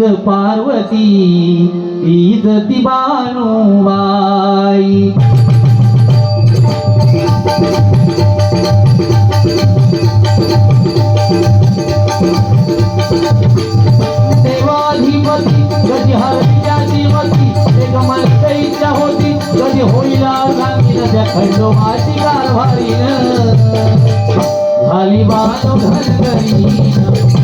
हीच पार्वती हीच ती बाई देवाधिपती गती हरतीच्या जीवती एक मनकईच्या होती गती होईला सांगिन त्या खंडोबाची कारभारीन झाली बानो घनगरी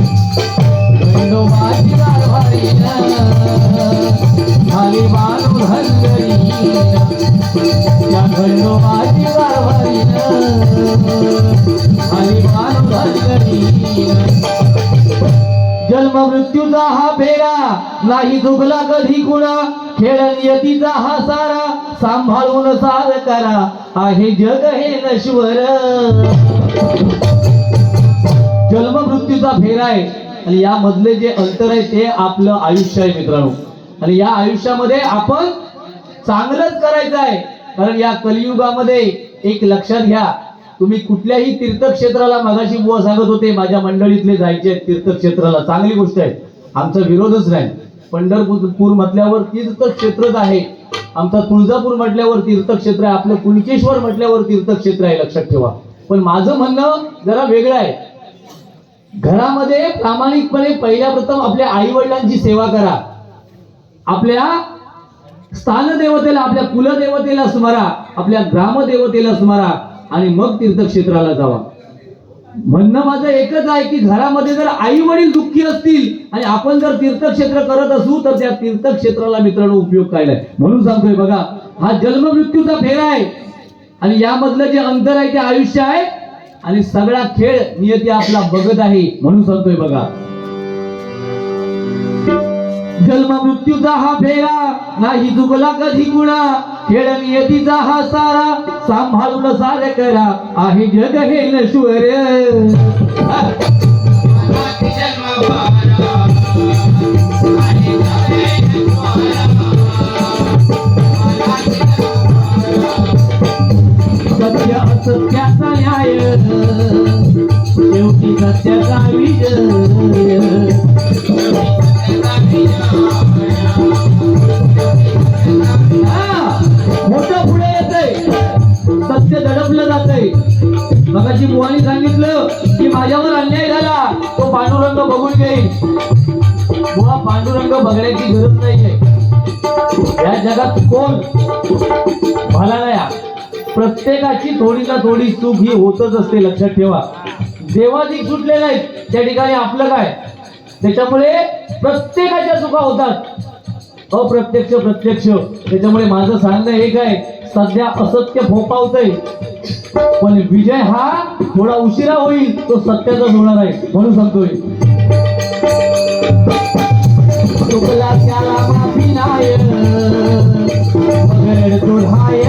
जन्म मृत्यूचा हा फेरा नाही दुखला कधी कुणा. खेळ नियतीचा हा सारा सांभाळून सार करा. आहे जग हे नश्वर. जन्म मृत्यूचा फेरा आहे. आणि यामधले जे अंतर आहे ते आपलं आयुष्य आहे मित्रांनो. आणि या आयुष्यामध्ये आपण चांगलंच करायचं आहे. कारण या कलियुगामध्ये एक लक्षात घ्या तुम्ही कुठल्याही तीर्थक्षेत्राला मगाशी बुवा सांगत होते माझ्या मंडळीतले जायचे आहेत तीर्थक्षेत्राला. चांगली गोष्ट आहे. आमचा विरोधच नाही. पंढरपूर म्हटल्यावर तीर्थक्षेत्रच आहे. आमचा तुळजापूर म्हटल्यावर तीर्थक्षेत्र आहे. आपलं कुणकेश्वर म्हटल्यावर तीर्थक्षेत्र आहे लक्षात ठेवा. पण माझं म्हणणं जरा वेगळं आहे. घरामध्ये प्रामाणिकपणे पहिल्या प्रथम आपल्या आई वडिलांची सेवा करा. आपल्या स्थानदेवतेला आपल्या कुलदेवतेला स्मरा आपल्या ग्रामदेवतेला स्मरा आणि मग तीर्थक्षेत्राला जावा. म्हणणं माझं एकच आहे की घरामध्ये जर आई वडील दुःखी असतील आणि आपण जर तीर्थक्षेत्र करत असू तर त्या तीर्थक्षेत्राला मित्रांनो उपयोग काय नाही. म्हणून सांगतोय बघा हा जन्म मृत्यूचा फेरा आहे. आणि यामधलं जे अंतर आहे ते आयुष्य आहे. आणि सगळा खेळ नियती आपला बघत आहे. म्हणून सांगतोय बघा. जन्म मृत्यूचा हा फेरा नाही चुकला कधी गुणा खेळ नियतीचा हा सारा सांभाळून सारे करा. आहे जग हे नश्वर पांडुरंग बघून पांडुरंग बघण्याची गरज नाहीये. या जगात कोण भला नाही प्रत्येकाची थोडी ना थोडी चूक ही होतच असते लक्षात ठेवा. देवाधिक सुटले नाहीत त्या ठिकाणी आपलं काय? त्याच्यामुळे प्रत्येकाच्या चुका होतात. अप्रत्यक्ष प्रत्यक्ष. त्याच्यामुळे माझं सांगणं एक आहे सध्या असत्य फोपावतंय पण विजय हा थोडा उशिरा होईल तो सत्याचाच होणार आहे म्हणून सांगतोय. चुकला त्याला माफी नाही. मगर तो ढाय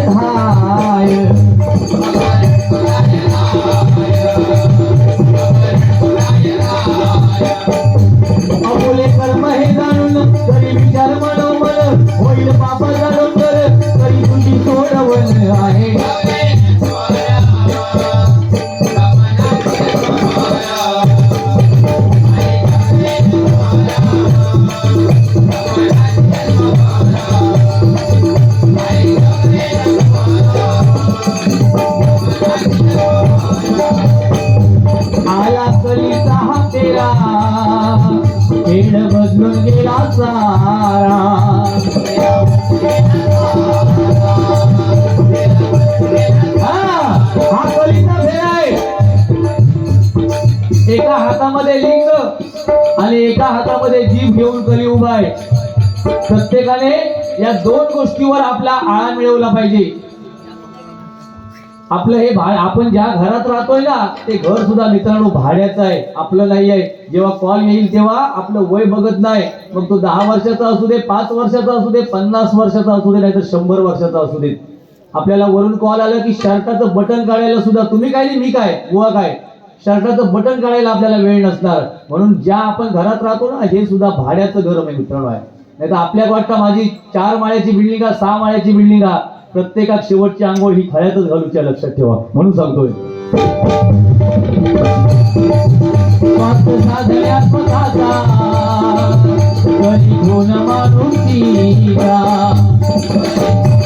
खेळ बदलून गेला सारा. हा, कलीचा आहे. एका हातामध्ये लिंग आणि एका हातामध्ये जीभ घेऊन कली उभा आहे. प्रत्येकाने या दोन गोष्टीवर आपला आळा मिळवला पाहिजे. आपलं हे भा आपण ज्या घरात राहतोय ना ते घर सुद्धा मित्रांनो भाड्याचं आहे आपलं नाही आहे. जेव्हा कॉल येईल तेव्हा आपलं वय बघत नाही. मग तो दहा वर्षाचा असू दे पाच वर्षाचा असू दे पन्नास वर्षाचा असू दे नाही तर शंभर वर्षाचा असू दे. आपल्याला वरून कॉल आला की शर्टाचं बटन काढायला सुद्धा तुम्ही काय नाही मी काय? गोवा काय? शर्टाचं बटन काढायला आपल्याला वेळ नसणार. म्हणून ज्या आपण घरात राहतो ना हे सुद्धा भाड्याचं घर आहे मित्रांनो. आहे नाही तर आपल्या वाटतं माझी चार माळ्याची बिल्डिंग आहे सहा माळ्याची बिल्डिंग आहे. प्रत्येकात शेवटची आंघोळ ही खळ्यातच घालूच्या लक्षात ठेवा. म्हणून सांगतोय. स्वार्थ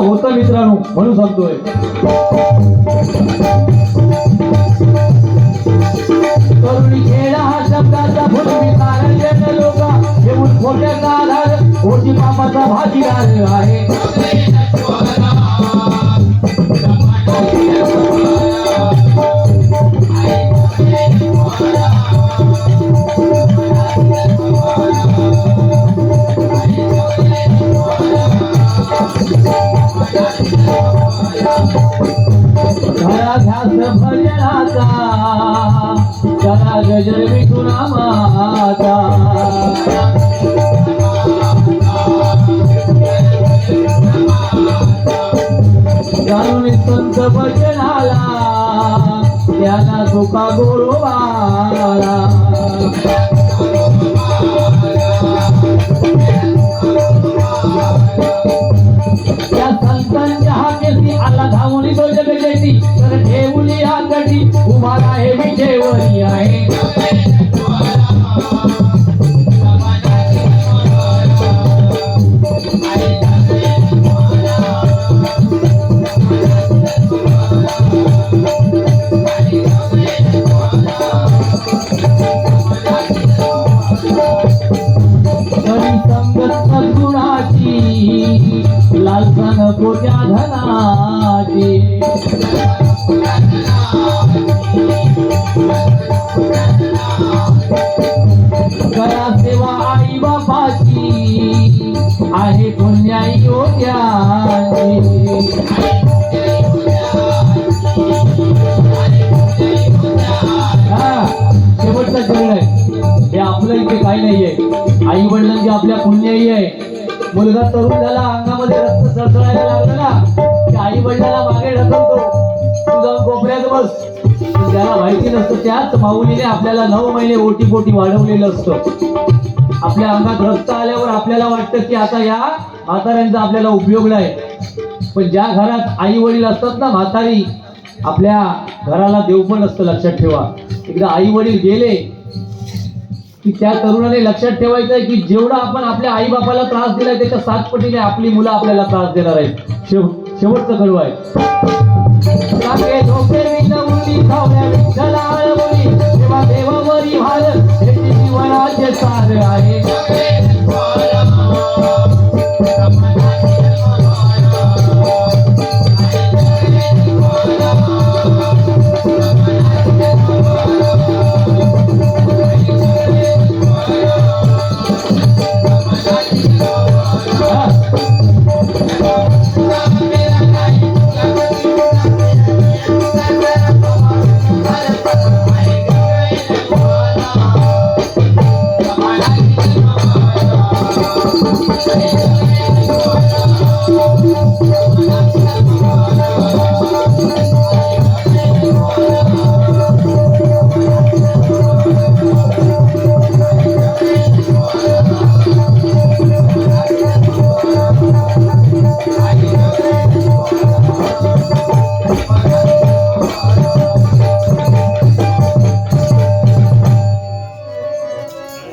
असं होतं मित्रांनो म्हणून सांगतोय हा शब्दाचा कारण घेऊन खोट्याचा आधार पापाचा भागीदार आहे. घराघ्यास भजनाचा जरा गजर विठू जाणून संत भजनाला त्याला धोका गोरोबाला तर ठेवली हा तुम्हाला हे मी विजेवरी आहे. आहे पुण्याई शेवटचा चरण आहे हे आपलं इथे काही नाहीये. आई वडिलांची आपल्या पुण्याई आहे. मुलगा तरुण झाला अंगामध्ये रक्त सळसळायला लागलं ना की आई वडिलाला मागे ढकलतो. तू जाऊन कोपऱ्यात बस. त्याला माहिती नसतं त्याच माऊलीने आपल्याला नऊ महिने ओटी पोटी वाढवलेलं असतं. आपल्या अंगात रक्त आल्यावर आपल्याला वाटतं की आता या म्हाताऱ्यांचा आपल्याला उपयोग नाही. पण ज्या घरात आई वडील असतात ना म्हातारी आपल्या घराला देव पण असतं लक्षात ठेवा. एकदा आई वडील गेले की त्या तरुणाने लक्षात ठेवायचं आहे की जेवढा आपण आपल्या आई बापाला त्रास दिलाय त्याच्या सात पटीने आपली मुलं आपल्याला त्रास देणार आहेत. शेव शेवटचं कडू आहे. आए